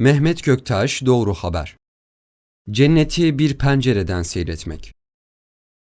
Mehmet Göktaş Doğru Haber Cenneti bir pencereden seyretmek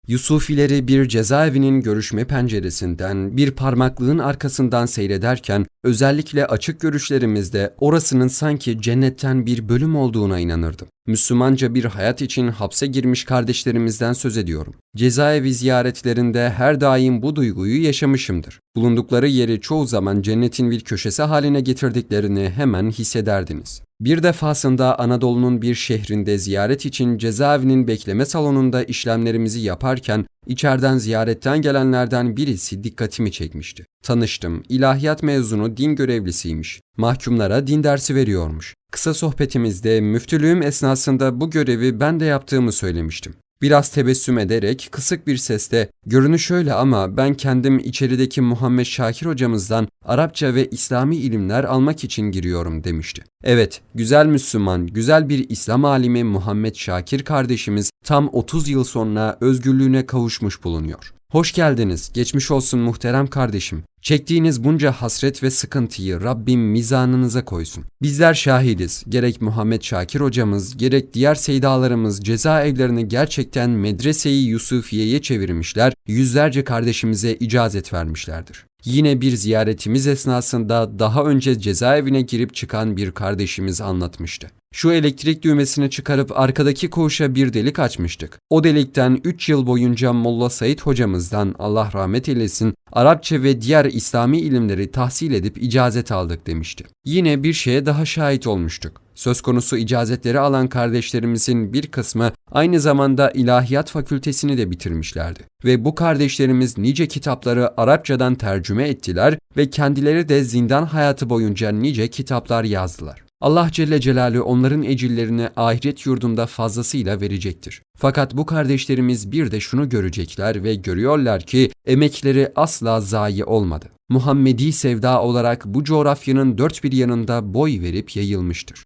Yusufileri bir cezaevinin görüşme penceresinden bir parmaklığın arkasından seyrederken özellikle açık görüşlerimizde orasının sanki cennetten bir bölüm olduğuna inanırdım. Müslümanca bir hayat için hapse girmiş kardeşlerimizden söz ediyorum. Cezaevi ziyaretlerinde her daim bu duyguyu yaşamışımdır. Bulundukları yeri çoğu zaman cennetin bir köşesi haline getirdiklerini hemen hissederdiniz. Bir defasında Anadolu'nun bir şehrinde ziyaret için cezaevinin bekleme salonunda işlemlerimizi yaparken içeriden ziyaretten gelenlerden birisi dikkatimi çekmişti. Tanıştım. İlahiyat mezunu din görevlisiymiş. Mahkumlara din dersi veriyormuş. Kısa sohbetimizde müftülüğüm esnasında bu görevi ben de yaptığımı söylemiştim. Biraz tebessüm ederek kısık bir sesle görünüş şöyle ama ben kendim içerideki Muhammed Şakir hocamızdan Arapça ve İslami ilimler almak için giriyorum demişti. Evet, güzel Müslüman, güzel bir İslam alimi Muhammed Şakir kardeşimiz tam 30 yıl sonra özgürlüğüne kavuşmuş bulunuyor. Hoş geldiniz, geçmiş olsun muhterem kardeşim. Çektiğiniz bunca hasret ve sıkıntıyı Rabbim mizanınıza koysun. Bizler şahidiz. Gerek Muhammed Şakir hocamız, gerek diğer seydalarımız cezaevlerini gerçekten medreseyi Yusufiye'ye çevirmişler, yüzlerce kardeşimize icazet vermişlerdir. Yine bir ziyaretimiz esnasında daha önce cezaevine girip çıkan bir kardeşimiz anlatmıştı. Şu elektrik düğmesini çıkarıp arkadaki koğuşa bir delik açmıştık. O delikten 3 yıl boyunca Molla Said hocamızdan Allah rahmet eylesin Arapça ve diğer İslami ilimleri tahsil edip icazet aldık demişti. Yine bir şeye daha şahit olmuştuk. Söz konusu icazetleri alan kardeşlerimizin bir kısmı aynı zamanda ilahiyat fakültesini de bitirmişlerdi. Ve bu kardeşlerimiz nice kitapları Arapçadan tercüme ettiler ve kendileri de zindan hayatı boyunca nice kitaplar yazdılar. Allah Celle Celaluhu onların ecillerini ahiret yurdunda fazlasıyla verecektir. Fakat bu kardeşlerimiz bir de şunu görecekler ve görüyorlar ki emekleri asla zayi olmadı. Muhammedi sevda olarak bu coğrafyanın dört bir yanında boy verip yayılmıştır.